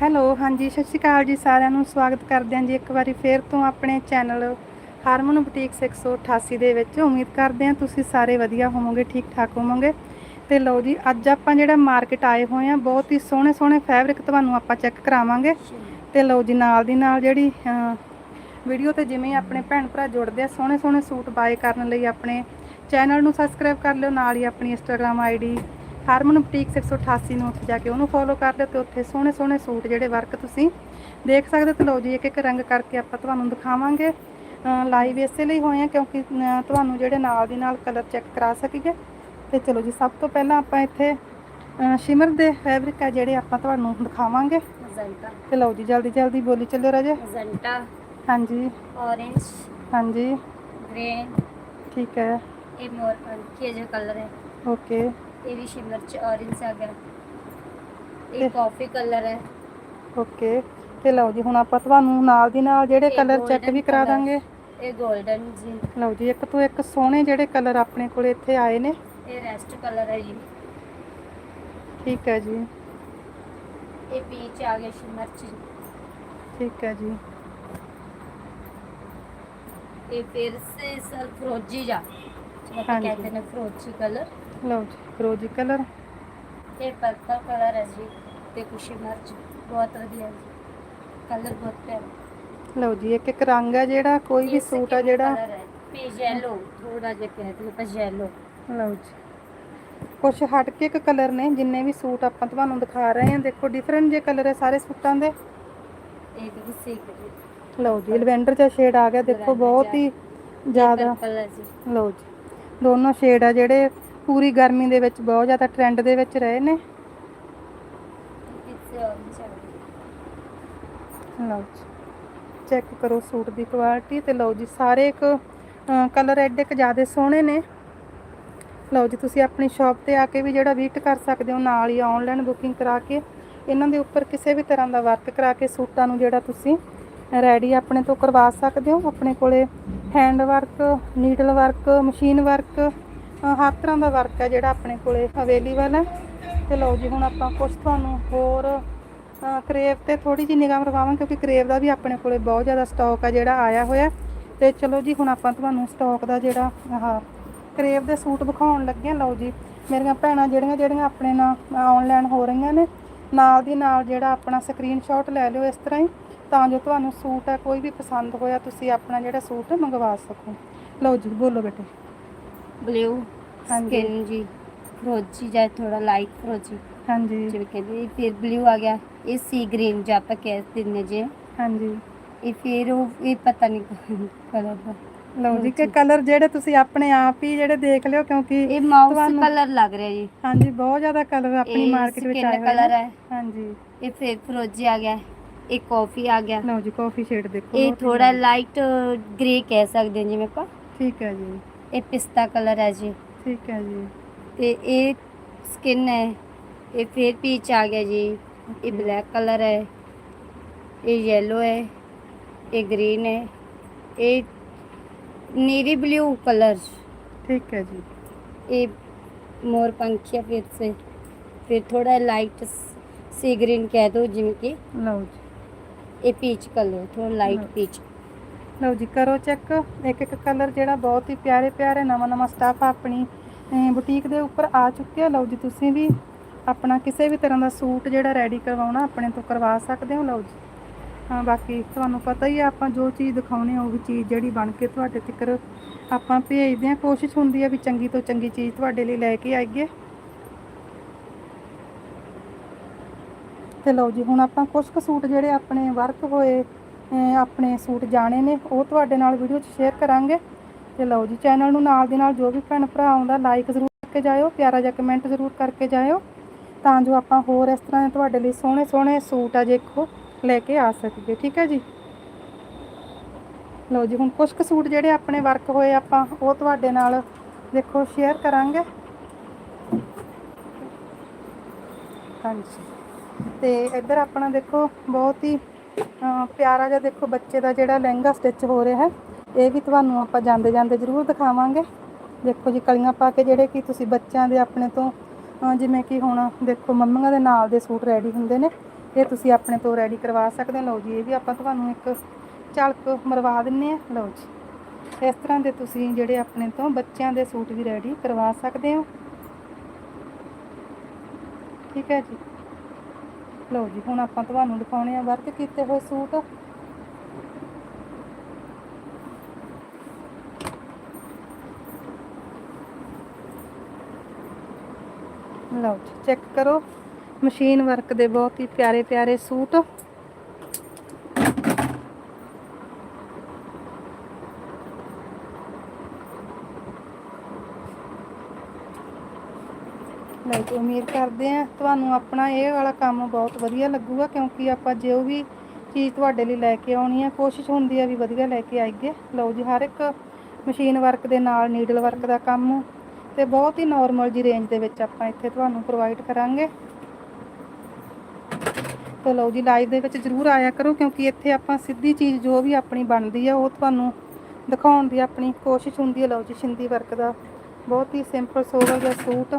Hello, ਹਾਂਜੀ, ਸਤਿ ਸ਼੍ਰੀ ਅਕਾਲ ਜੀ, ਸਾਰਿਆਂ ਨੂੰ ਸਵਾਗਤ ਕਰਦੇ ਹਾਂ ਜੀ ਇੱਕ ਵਾਰੀ ਫੇਰ ਤੋਂ ਆਪਣੇ ਚੈਨਲ ਹਾਰਮਨ ਬੁਟੀਕ 688 ਦੇ ਵਿੱਚ। ਉਮੀਦ ਕਰਦੇ ਹਾਂ ਤੁਸੀਂ ਸਾਰੇ ਵਧੀਆ ਹੋਵੋਗੇ, ਠੀਕ ਠਾਕ ਹੋਵੋਗੇ। ਤੇ ਲਓ ਜੀ, ਅੱਜ ਆਪਾਂ ਜਿਹੜਾ ਮਾਰਕੀਟ ਆਏ ਹੋਏ ਆ ਬਹੁਤ ਹੀ ਸੋਹਣੇ ਸੋਹਣੇ ਫੈਬਰਿਕ ਤੁਹਾਨੂੰ ਆਪਾਂ ਚੈੱਕ ਕਰਾਵਾਂਗੇ। ਤੇ ਲਓ ਜੀ, ਨਾਲ ਦੀ ਨਾਲ ਜਿਹੜੀ ਵੀਡੀਓ ਤੇ ਜਿਵੇਂ ਆਪਣੇ ਭੈਣ ਭਰਾ ਜੁੜਦੇ ਆ, ਸੋਹਣੇ ਸੋਹਣੇ ਸੂਟ ਬਾਏ ਕਰਨ ਲਈ ਆਪਣੇ ਚੈਨਲ ਨੂੰ ਸਬਸਕ੍ਰਾਈਬ ਕਰ ਲਿਓ, ਨਾਲ ਹੀ ਆਪਣੀ ਇੰਸਟਾਗ੍ਰam ਆਈਡੀ ਹਰਮਨ ਬੁਟੀਕ 188 ਨੂੰ ਉੱਥੇ ਜਾ ਕੇ ਉਹਨੂੰ ਫੋਲੋ ਕਰ ਲਿਓ ਤੇ ਉੱਥੇ ਸੋਹਣੇ ਸੋਹਣੇ ਸੂਟ ਜਿਹੜੇ ਵਰਕ ਤੁਸੀਂ ਦੇਖ ਸਕਦੇ ਤੇ ਲਓ ਜੀ ਇੱਕ ਇੱਕ ਰੰਗ ਕਰਕੇ ਆਪਾਂ ਤੁਹਾਨੂੰ ਦਿਖਾਵਾਂਗੇ। ਲਾਈਵ ਇਸੇ ਲਈ ਹੋਏ ਆ ਕਿਉਂਕਿ ਤੁਹਾਨੂੰ ਜਿਹੜੇ ਨਾਲ ਦੀ ਨਾਲ ਕਲਰ ਚੈੱਕ ਕਰਾ ਸਕੀਏ। ਤੇ ਚਲੋ ਜੀ ਸਭ ਤੋਂ ਪਹਿਲਾਂ ਆਪਾਂ ਇੱਥੇ ਸ਼ਿਮਰ ਦੇ ਫੈਬਰਿਕ ਆ ਜਿਹੜੇ ਆਪਾਂ ਤੁਹਾਨੂੰ ਦਿਖਾਵਾਂਗੇ। ਮਜ਼ੈਂਟਾ ਤੇ ਲਓ ਜੀ ਜਲਦੀ ਜਲਦੀ ਬੋਲੀ ਚੱਲੋ ਰਾਜੇ। ਮਜ਼ੈਂਟਾ ਹਾਂਜੀ। ਔਰੇਂਜ ਹਾਂਜੀ। ਗ੍ਰੀਨ ਠੀਕ ਹੈ। ਇਹ ਮੋਰ ਪੰਖੀ ਜਿਹਾ ਕਲਰ ਹੈ। ਓਕੇ ये भी शिमर च ऑरेंज आ गया ਤੇ- ये कॉफी कलर है ਓਕੇ ਤੇ ਲਓ ਜੀ ਹੁਣ ਆਪਾਂ ਤੁਹਾਨੂੰ ਨਾਲ ਦੀ ਨਾਲ ਜਿਹੜੇ ਇਹ ਕਲਰ ਚੈੱਕ golden ਵੀ ਕਰਾ colour। ਦਾਂਗੇ ये गोल्डन जी ਲਓ ਜੀ ਇੱਕ ਤੋਂ ਇੱਕ ਸੋਹਣੇ ਜਿਹੜੇ ਕਲਰ ਆਪਣੇ ਕੋਲ ਇੱਥੇ ਆਏ ਨੇ ये रेस्ट कलर है जी ਠੀਕ ਹੈ ਜੀ ये पीच आ गया शिमर च ਠੀਕ ਹੈ ਜੀ ये फिर से सर फ्रोजी जा जिसको हाँ जी। कहते हैं फ्रोजी कलर ਲਓ ਜੀ ਫਿਰੋਜ਼ੀ ਕਲਰ। ਇਹ ਪਰਪਲ ਕਲਰ ਹੈ ਜੀ ਤੇ ਕੁਸ਼ੀ ਮਿਰਚ ਬਹੁਤ ਵਧੀਆ ਜੀ। ਕਲਰ ਬਹੁਤ ਪਿਆਰਾ। ਲਓ ਜੀ ਇੱਕ ਇੱਕ ਰੰਗ ਹੈ ਜਿਹੜਾ ਕੋਈ ਵੀ ਸੂਟ ਆ ਜਿਹੜਾ। ਪੀਜ yellow ਥੋੜਾ ਜਿਹਾ ਕਹਿੰਦੇ ਨੇ ਪੀਜ yellow ਲਓ ਜੀ। ਕੁਛ ਹਟ ਕੇ ਇੱਕ ਕਲਰ ਨੇ ਜਿੰਨੇ ਵੀ ਸੂਟ ਆਪਾਂ ਤੁਹਾਨੂੰ ਦਿਖਾ ਰਹੇ ਹਾਂ ਦੇਖੋ ਡਿਫਰੈਂਟ ਜੇ ਕਲਰ ਹੈ ਸਾਰੇ ਸੂਟਾਂ ਦੇ। ਇਹ ਵੀ ਸੇਕ ਜੀ। ਲਓ ਜੀ ਲਵੈਂਡਰ ਜਿਹਾ ਸ਼ੇਡ ਆ ਗਿਆ ਦੇਖੋ ਬਹੁਤ ਹੀ ਜ਼ਿਆਦਾ। ਕਲਰ ਲਓ ਜੀ ਦੋਨੋਂ ਸ਼ੇਡ ਆ ਜਿਹੜੇ ਪੂਰੀ ਗਰਮੀ ਦੇ ਵਿੱਚ ਬਹੁਤ ਜ਼ਿਆਦਾ ਟ੍ਰੈਂਡ ਦੇ ਵਿੱਚ ਰਹੇ ਨੇ। uh, ਲਓ ਜੀ ਚੈੱਕ ਕਰੋ ਸੂਟ ਦੀ ਕੁਆਲਿਟੀ ਤੇ ਲਓ ਜੀ ਸਾਰੇ ਇੱਕ ਕਲਰ ਐਡ ਇੱਕ ਜ਼ਿਆਦਾ ਸੋਹਣੇ ਨੇ। ਲਓ ਜੀ ਤੁਸੀਂ ਆਪਣੀ ਸ਼ਾਪ ਤੇ ਆ ਕੇ ਵੀ ਜਿਹੜਾ ਵੀਟ ਕਰ ਸਕਦੇ ਹੋ ਨਾਲ ਹੀ ਆਨਲਾਈਨ ਬੁਕਿੰਗ ਕਰਾ ਕੇ ਇਹਨਾਂ ਦੇ ਉੱਪਰ ਕਿਸੇ ਵੀ ਤਰ੍ਹਾਂ ਦਾ ਵਰਕ ਕਰਾ ਕੇ ਸੂਟਾਂ ਨੂੰ ਜਿਹੜਾ ਤੁਸੀਂ ਰੈਡੀ ਆਪਣੇ ਤੋਂ ਕਰਵਾ ਸਕਦੇ ਹੋ। ਆਪਣੇ ਕੋਲੇ hand work needle work machine work ਹਰ ਤਰ੍ਹਾਂ ਦਾ ਵਰਕ ਹੈ ਜਿਹੜਾ ਆਪਣੇ ਕੋਲੇ ਅਵੇਲੇਬਲ ਹੈ ਤੇ ਲਓ ਜੀ ਹੁਣ ਆਪਾਂ ਕੁਝ ਤੁਹਾਨੂੰ ਹੋਰ ਅ, ਕਰੇਵ ਤੇ ਥੋੜੀ ਜਿਹੀ ਨਿਗਾਹ ਰਵਾਵਾਂ ਕਿਉਂਕਿ ਕਰੇਵ ਦਾ ਵੀ ਆਪਣੇ ਕੋਲੇ ਬਹੁਤ ਜ਼ਿਆਦਾ ਸਟਾਕ ਆ ਜਿਹੜਾ ਆਇਆ ਹੋਇਆ। ਤੇ ਚਲੋ ਜੀ ਹੁਣ ਆਪਾਂ ਤੁਹਾਨੂੰ ਸਟਾਕ ਦਾ ਜਿਹੜਾ ਆਹ ਕਰੇਵ ਦੇ ਸੂਟ ਵਿਖਾਉਣ ਲੱਗੇ ਲਓ ਜੀ ਮੇਰੀਆਂ ਭੈਣਾਂ ਜਿਹੜੀਆਂ ਜਿਹੜੀਆਂ ਆਪਣੇ ਨਾਲ ਆਨਲਾਈਨ ਹੋ ਰਹੀਆਂ ਨੇ ਨਾਲ ਦੀ ਨਾਲ ਜਿਹੜਾ ਆਪਣਾ ਸਕਰੀਨਸ਼ਾਟ ਲੈ ਲਿਓ ਇਸ ਤਰ੍ਹਾਂ ਹੀ ਤਾਂ ਜੋ ਤੁਹਾਨੂੰ ਸੂਟ ਹੈ ਕੋਈ ਵੀ ਪਸੰਦ ਹੋਇਆ ਤੁਸੀਂ ਆਪਣਾ ਜਿਹੜਾ ਸੂਟ ਮੰਗਵਾ ਸਕੋ। ਲਓ ਜੀ ਬੋਲੋ ਬੇਟੇ। ਬਲੂ ਹਾਂਜੀ। ਸਕਿਨ ਜੀ ਫਰੋਜੀ ਜਾਂ ਥੋੜਾ ਲਾਈਟ ਫਰੋਜੀ। ਹਾਂਜੀ। ਜਿਵੇਂ ਕਹਿੰਦੇ ਫਿਰ ਬਲੂ ਆ ਗਿਆ ਇਹ ਸੀ ਗ੍ਰੀਨ ਜਾਂ ਆਪਾਂ ਕਹਿ ਦਿੰਦੇ ਜੇ। ਹਾਂਜੀ। ਇਹ ਫਿਰ ਉਹ ਇਹ ਪਤਾ ਨਹੀਂ ਕਲਰ ਦਾ। ਲਓ ਜੀ ਕਿ ਕਲਰ ਜਿਹੜੇ ਤੁਸੀਂ ਆਪਣੇ ਆਪ ਹੀ ਜਿਹੜੇ ਦੇਖ ਲਿਓ ਕਿਉਂਕਿ ਇਹ ਮਾਊਸ ਕਲਰ ਲੱਗ ਰਿਹਾ ਜੀ। ਹਾਂਜੀ ਬਹੁਤ ਜ਼ਿਆਦਾ ਕਲਰ ਆਪਣੀ ਮਾਰਕੀਟ ਵਿੱਚ skin ਆਏ ਹੋਏ ਹੈ। ਹਾਂਜੀ। ਇਹ ਫਿਰ ਫਰੋਜੀ ਆ ਗਿਆ ਇਹ ਕਾਫੀ ਆ ਗਿਆ। ਲਓ ਜੀ ਕਾਫੀ ਸ਼ੇਡ ਦੇਖੋ ਇਹ ਥੋੜਾ ਲਾਈਟ ਗ੍ਰੇ ਕਹਿ ਸਕਦੇ ਹਾਂ ਜਿਵੇਂ ਆਪਾਂ। ਠੀਕ ਹੈ ਜੀ। ये पिस्ता कलर है जी ਠੀਕ ਹੈ ਜੀ ਤੇ ਇਹ ਸਕਿਨ ਹੈ ਇਹ ਫੇਰ ਪੀਚ ਆ ਗਿਆ ਜੀ ਇਹ ਬਲੈਕ ਕਲਰ ਹੈ ਇਹ येलो ਹੈ ਇਹ ग्रीन ਹੈ ਇਹ नीवी ब्लू कलर ਠੀਕ ਹੈ ਜੀ ये मोर पंखिया फिर से फिर थोड़ा लाइट सी ग्रीन कह दो जिनकी ਲਓ ਜੀ ये पीच कलर थोड़ा लाइट हाँ। पीच ਲਓ ਜੀ, ਕਰੋ ਚੈੱਕ ਇੱਕ ਇੱਕ ਕਲਰ ਜਿਹੜਾ ਬਹੁਤ ਹੀ ਪਿਆਰੇ ਪਿਆਰੇ ਨਵਾਂ ਨਵਾਂ ਸਟਾਫ ਆਪਣੀ ਬੁਟੀਕ ਦੇ ਉੱਪਰ ਆ ਚੁੱਕਿਆ। ਲਓ ਜੀ, ਤੁਸੀਂ ਵੀ ਆਪਣਾ ਕਿਸੇ ਵੀ ਤਰ੍ਹਾਂ ਦਾ ਸੂਟ ਜਿਹੜਾ ਰੈਡੀ ਕਰਵਾਉਣਾ, ਆਪਣੇ ਤੋਂ ਕਰਵਾ ਸਕਦੇ ਹੋ। ਲਓ ਜੀ, ਹਾਂ, ਬਾਕੀ ਤੁਹਾਨੂੰ ਪਤਾ ਹੀ ਆ, ਆਪਾਂ ਜੋ ਚੀਜ਼ ਦਿਖਾਉਣੀ ਉਹ ਚੀਜ਼ ਜਿਹੜੀ ਬਣ ਕੇ ਤੁਹਾਡੇ ਤੱਕ ਆਪਾਂ ਭੇਜਦੇ ਹਾਂ ਕੋਸ਼ਿਸ਼ ਹੁੰਦੀ ਆ ਵੀ ਚੰਗੀ ਤੋਂ ਚੰਗੀ ਚੀਜ਼ ਤੁਹਾਡੇ ਲਈ ਲੈ ਕੇ ਆਈਏ। ਤੇ ਲਓ ਜੀ, ਹੁਣ ਆਪਾਂ ਕੁਝ ਕੁ ਸੂਟ ਜਿਹੜੇ ਆਪਣੇ ਵਰਕ ਹੋਏ ਆਪਣੇ ਸੂਟ ਜਾਣੇ ਨੇ, ਉਹ ਤੁਹਾਡੇ ਨਾਲ ਵੀਡੀਓ 'ਚ ਸ਼ੇਅਰ ਕਰਾਂਗੇ। ਤੇ ਲਓ ਜੀ ਚੈਨਲ ਨੂੰ ਨਾਲ ਦੀ ਨਾਲ ਜੋ ਵੀ ਭੈਣ ਭਰਾ ਆਉਂਦਾ ਲਾਈਕ ਜ਼ਰੂਰ ਕਰਕੇ ਜਾਇਓ, ਪਿਆਰਾ ਜਿਹਾ ਕਮੈਂਟ ਜ਼ਰੂਰ ਕਰਕੇ ਜਾਇਓ, ਤਾਂ ਜੋ ਆਪਾਂ ਹੋਰ ਇਸ ਤਰ੍ਹਾਂ ਦੇ ਤੁਹਾਡੇ ਲਈ ਸੋਹਣੇ ਸੋਹਣੇ ਸੂਟ ਆ ਦੇਖੋ ਲੈ ਕੇ ਆ ਸਕੀਏ, ਠੀਕ ਹੈ ਜੀ? ਲਓ ਜੀ, ਹੁਣ ਕੁਝ ਕੁ ਸੂਟ ਜਿਹੜੇ ਆਪਣੇ ਵਰਕ ਹੋਏ ਆਪਾਂ, ਉਹ ਤੁਹਾਡੇ ਨਾਲ ਦੇਖੋ ਸ਼ੇਅਰ ਕਰਾਂਗੇ। ਹਾਂਜੀ। ਤੇ ਇੱਧਰ ਆਪਣਾ ਦੇਖੋ, ਬਹੁਤ ਹੀ ਪਿਆਰਾ ਜਿਹਾ ਦੇਖੋ ਬੱਚੇ ਦਾ ਜਿਹੜਾ ਲਹਿੰਗਾ ਸਟਿਚ ਹੋ ਰਿਹਾ ਹੈ, ਇਹ ਵੀ ਤੁਹਾਨੂੰ ਆਪਾਂ ਜਾਂਦੇ ਜਾਂਦੇ ਜ਼ਰੂਰ ਦਿਖਾਵਾਂਗੇ। ਦੇਖੋ ਜੀ, ਕਲੀਆਂ ਪਾ ਕੇ ਜਿਹੜੇ ਕਿ ਤੁਸੀਂ ਬੱਚਿਆਂ ਦੇ ਆਪਣੇ ਤੋਂ ਜਿਵੇਂ ਕਿ ਹੁਣ ਦੇਖੋ ਮੰਮੀਆਂ ਦੇ ਨਾਲ ਦੇ ਸੂਟ ਰੈਡੀ ਹੁੰਦੇ ਨੇ, ਇਹ ਤੁਸੀਂ ਆਪਣੇ ਤੋਂ ਰੈਡੀ ਕਰਵਾ ਸਕਦੇ ਹੋ। ਲਓ ਜੀ, ਇਹ ਵੀ ਆਪਾਂ ਤੁਹਾਨੂੰ ਇੱਕ ਝਲਕ ਮਰਵਾ ਦਿੰਨੇ ਆ। ਲਓ ਜੀ, ਇਸ ਤਰ੍ਹਾਂ ਦੇ ਤੁਸੀਂ ਜਿਹੜੇ ਆਪਣੇ ਤੋਂ ਬੱਚਿਆਂ ਦੇ ਸੂਟ ਵੀ ਰੈਡੀ ਕਰਵਾ ਸਕਦੇ ਹੋ। ਠੀਕ ਹੈ ਜੀ। ਲਓ ਜੀ, ਹੁਣ ਆਪਾਂ ਤੁਹਾਨੂੰ ਦਿਖਾਉਣੇ ਆ ਵਰਕ ਕੀਤੇ ਹੋਏ ਸੂਟ। ਲਓ ਜੀ ਚੈੱਕ ਕਰੋ। ਮਸ਼ੀਨ ਵਰਕ ਦੇ ਬਹੁਤ ਹੀ ਪਿਆਰੇ ਪਿਆਰੇ ਸੂਟ ਲਓ ਜੀ ਉਮੀਦ ਕਰਦੇ ਆ ਤੁਹਾਨੂੰ ਆਪਣਾ ਇਹ ਵਾਲਾ ਕੰਮ ਬਹੁਤ ਵਧੀਆ ਲੱਗੂਗਾ, ਕਿਉਂਕਿ ਆਪਾਂ ਜੋ ਵੀ ਚੀਜ਼ ਤੁਹਾਡੇ ਲਈ ਲੈ ਕੇ ਆਉਣੀ ਆ, ਕੋਸ਼ਿਸ਼ ਹੁੰਦੀ ਆ ਵੀ ਵਧੀਆ ਲੈ ਕੇ ਆਈਏ। ਲਓ ਜੀ, ਹਰ ਇੱਕ ਮਸ਼ੀਨ ਵਰਕ ਦੇ ਨਾਲ ਨੀਡਲ ਵਰਕ ਦਾ ਕੰਮ ਤੇ ਬਹੁਤ ਹੀ ਨਾਰਮਲ ਜੀ ਰੇਂਜ ਦੇ ਵਿੱਚ ਆਪਾਂ ਇੱਥੇ ਤੁਹਾਨੂੰ ਪ੍ਰੋਵਾਈਡ ਕਰਾਂਗੇ। ਤੇ ਲਓ ਜੀ ਲਾਈਵ ਦੇ ਵਿੱਚ ਜ਼ਰੂਰ ਆਇਆ ਕਰੋ, ਕਿਉਂਕਿ ਇੱਥੇ ਆਪਾਂ ਸਿੱਧੀ ਚੀਜ਼ ਜੋ ਵੀ ਆਪਣੀ ਬਣਦੀ ਆ, ਉਹ ਤੁਹਾਨੂੰ ਦਿਖਾਉਣ ਦੀ ਆਪਣੀ ਕੋਸ਼ਿਸ਼ ਹੁੰਦੀ ਹੈ ਲਓ ਜੀ, ਸ਼ਿੰਦੀ ਵਰਕ ਦਾ ਬਹੁਤ ਹੀ ਸਿੰਪਲ ਸੋਬਰ ਦਾ ਸੂਟ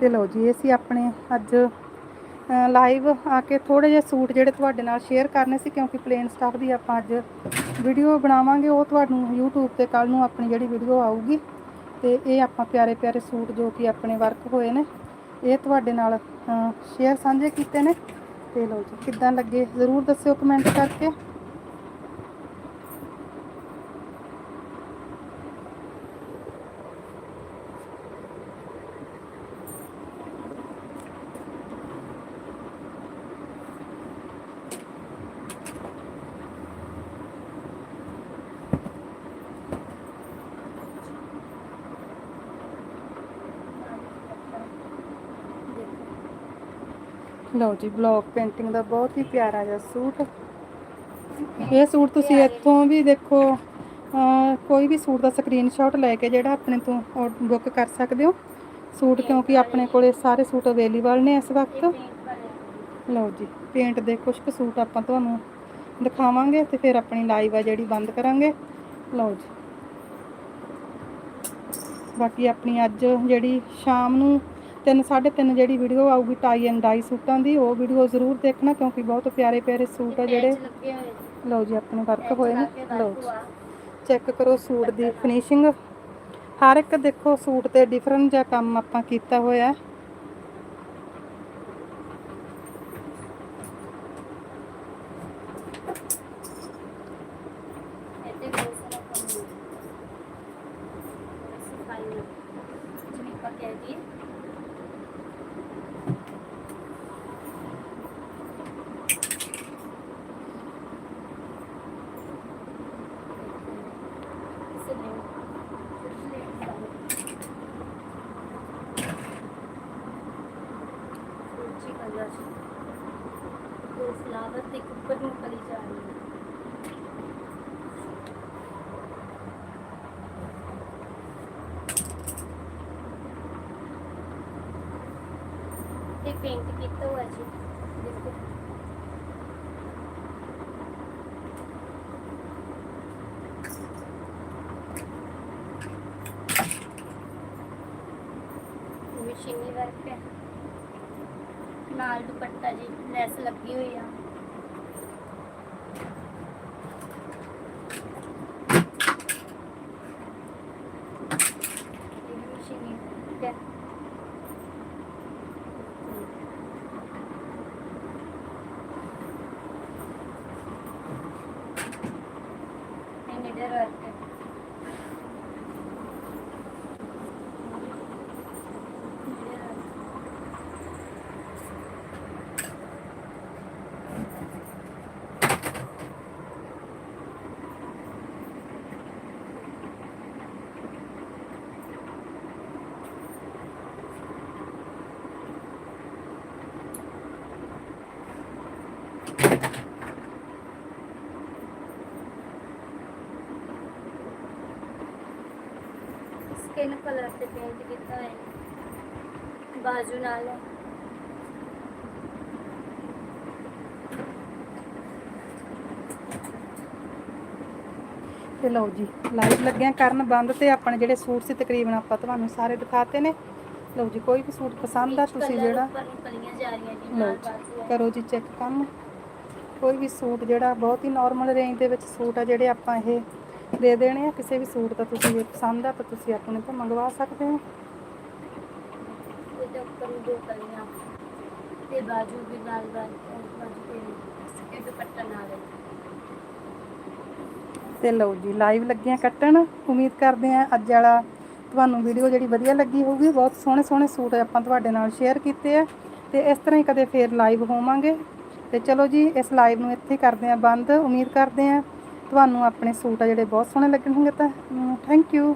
ਤੇ ਲਓ ਜੀ, ਇਹ ਸੀ ਆਪਣੇ ਅੱਜ ਲਾਈਵ ਆ ਕੇ ਥੋੜੇ ਜਿਹੇ ਸੂਟ ਜਿਹੜੇ ਤੁਹਾਡੇ ਨਾਲ ਸ਼ੇਅਰ ਕਰਨੇ ਸੀ, ਕਿਉਂਕਿ ਪਲੇਨ ਸਟਾਫ ਦੀ ਆਪਾਂ ਅੱਜ ਵੀਡੀਓ ਬਣਾਵਾਂਗੇ, ਉਹ ਤੁਹਾਨੂੰ YouTube ਤੇ ਕੱਲ ਨੂੰ ਆਪਣੀ ਜਿਹੜੀ ਵੀਡੀਓ ਆਊਗੀ। ਤੇ ਇਹ ਆਪਾਂ ਪਿਆਰੇ ਪਿਆਰੇ ਸੂਟ ਜੋ ਕਿ ਆਪਣੇ ਵਰਕ ਹੋਏ ਨੇ, ਇਹ ਤੁਹਾਡੇ ਨਾਲ ਸ਼ੇਅਰ ਸਾਂਝੇ ਕੀਤੇ ਨੇ। ਤੇ ਲਓ ਜੀ, ਕਿੱਦਾਂ ਲੱਗੇ, ਜ਼ਰੂਰ ਦੱਸਿਓ ਕਮੈਂਟ ਕਰਕੇ। ਲਓ ਜੀ ਬਲੌਕ ਪੇਂਟਿੰਗ ਦਾ ਬਹੁਤ ਹੀ ਪਿਆਰਾ ਜਿਹਾ ਸੂਟ। ਇਹ ਸੂਟ ਤੁਸੀਂ ਇੱਥੋਂ ਵੀ ਦੇਖੋ ਕੋਈ ਵੀ ਸੂਟ ਦਾ ਸਕਰੀਨਸ਼ਾਟ ਲੈ ਕੇ ਜਿਹੜਾ ਆਪਣੇ ਤੋਂ ਬੁੱਕ ਕਰ ਸਕਦੇ ਹੋ। ਸੂਟ ਕਿਉਂਕਿ ਆਪਣੇ ਕੋਲੇ ਸਾਰੇ ਸੂਟ ਅਵੇਲੇਬਲ ਨੇ ਇਸ ਵਕਤ। ਲਓ ਜੀ ਪੇਂਟ ਦੇ ਕੁਝ ਕੁ ਸੂਟ ਆਪਾਂ ਤੁਹਾਨੂੰ ਦਿਖਾਵਾਂਗੇ ਤੇ ਫਿਰ ਆਪਣੀ ਲਾਈਵ ਆ ਜਿਹੜੀ ਬੰਦ ਕਰਾਂਗੇ। ਲਓ ਜੀ। ਬਾਕੀ ਆਪਣੀ ਅੱਜ ਜਿਹੜੀ ਸ਼ਾਮ ਨੂੰ 3 3:30 ਜਿਹੜੀ ਵੀਡੀਓ ਆਊਗੀ ਟਾਈ ਐਂਡ ਡਾਈ ਸੂਟਾਂ ਦੀ ਉਹ ਵੀਡੀਓ ਜ਼ਰੂਰ ਦੇਖਣਾ ਕਿਉਂਕਿ ਬਹੁਤ ਪਿਆਰੇ ਪਿਆਰੇ ਸੂਟ ਆ ਜਿਹੜੇ। ਲਓ ਜੀ ਆਪਣੇ ਵਰਕ ਹੋਏ ਨੇ। ਲਓ ਜੀ। ਚੈੱਕ ਕਰੋ ਸੂਟ ਦੀ ਫਿਨਿਸ਼ਿੰਗ ਹਰ ਇੱਕ ਦੇਖੋ ਸੂਟ ਤੇ ਡਿਫਰੈਂਟ ਜਿਹਾ ਕੰਮ ਆਪਾਂ ਕੀਤਾ ਹੋਇਆ ਹੈ ਇੱਥੇ ਬਹੁਤ ਸਾਰਾ ਕੰਮ ਹੈ ਸਫ਼ਾਈ ਜਿਵੇਂ ਆਪਾਂ ਕਹਿ ਦਈਏ ਇਸੇ ਲਈ ਇਸ ਲਈ ਸੂਚੀ ਕਲਰ ਉਹ ਫਲਾਵਰ ਤੇ ਇੱਕ ਉੱਪਰ ਨੂੰ ਕਰੀ ਜਾ ਰਹੀ ਹੈ ਇਹ ਪੇਂਟ ਕੀਤਾ ਹੋਇਆ ਜੀ ਦੇਖੋ ਮਸ਼ੀਨੀ ਵਰਕ ਹੈ। ਨਾਲ ਦੁਪੱਟਾ ਜੀ, ਲੈਸ ਲੱਗੀ ਹੋਈ ਆ ਇਹ ਵੀ ਮਸ਼ੀਨੀ ਵਰਕ ਹੈ ਇਹ ਨੀਡਰ ਵਰਕ ਹੈ Needle work. ਸਕਿਨ ਕਲਰ ਤੇ ਪੇਂਟ ਕੀਤਾ ਹੈ। ਬਾਜੂ ਨਾਲ। ਤੇ ਲਓ ਜੀ ਲਾਈਵ ਲੱਗਿਆ ਕਰਨ ਬੰਦ ਤੇ ਆਪਣੇ ਜਿਹੜੇ ਸੂਟ ਸੀ ਤਕਰੀਬਨ ਆਪਾਂ ਤੁਹਾਨੂੰ ਸਾਰੇ ਦਿਖਾਤੇ ਨੇ। ਲਓ ਜੀ ਕੋਈ ਵੀ ਸੂਟ ਪਸੰਦ ਆ ਤੁਸੀਂ ਜਿਹੜਾ ਲਓ ਜੀ ਕਰੋ ਜੀ ਚੈੱਕ ਕੰਮ। ਕੋਈ ਵੀ ਸੂਟ ਜਿਹੜਾ ਬਹੁਤ ਹੀ ਨਾਰਮਲ ਰੇਂਜ ਦੇ ਵਿੱਚ ਸੂਟ ਆ ਜਿਹੜੇ ਆਪਾਂ ਇਹ ਦੇ ਦੇਣੇ ਆ ਕਿਸੇ ਵੀ ਸੂਟ ਦਾ ਤੁਸੀਂ ਜੇ ਪਸੰਦ ਆ ਤਾਂ ਤੁਸੀਂ ਆਪਣੇ ਤੋਂ ਮੰਗਵਾ ਸਕਦੇ ਹੋ। ਇਹਦੇ ਉੱਪਰ ਨੂੰ ਦੋ ਕਲੀਆਂ ਤੇ ਬਾਜੂ ਵੀ ਨਾਲ ਬਾਜੂ ਬਾਜੂ ਤੇ ਇਹ ਦੁਪੱਟਾ ਨਾਲ। ਹੈ ਤੇ ਲਓ ਜੀ ਲਾਈਵ ਲੱਗੀਆਂ ਕੱਟਣ। ਉਮੀਦ ਕਰਦੇ ਆ ਅੱਜ ਵਾਲਾ ਤੁਹਾਨੂੰ ਵੀਡੀਓ ਜਿਹੜੀ ਵਧੀਆ ਲੱਗੀ ਹੋਊਗੀ। ਬਹੁਤ ਸੋਹਣੇ ਸੋਹਣੇ ਸੂਟ ਆਪਾਂ ਤੁਹਾਡੇ ਨਾਲ ਸ਼ੇਅਰ ਕੀਤੇ ਆ। ਤੇ ਇਸ ਤਰ੍ਹਾਂ ਹੀ ਕਦੇ ਫੇਰ ਲਾਈਵ ਹੋਵਾਂਗੇ। ਤੇ ਚਲੋ ਜੀ ਇਸ ਲਾਈਵ ਨੂੰ ਇੱਥੇ ਕਰਦੇ ਆ ਬੰਦ। ਉਮੀਦ ਕਰਦੇ ਆ ਤੁਹਾਨੂੰ ਆਪਣੇ ਸੂਟ ਆ ਜਿਹੜੇ ਬਹੁਤ ਸੋਹਣੇ ਲੱਗਣਗੇ ਤਾਂ ਥੈਂਕ ਯੂ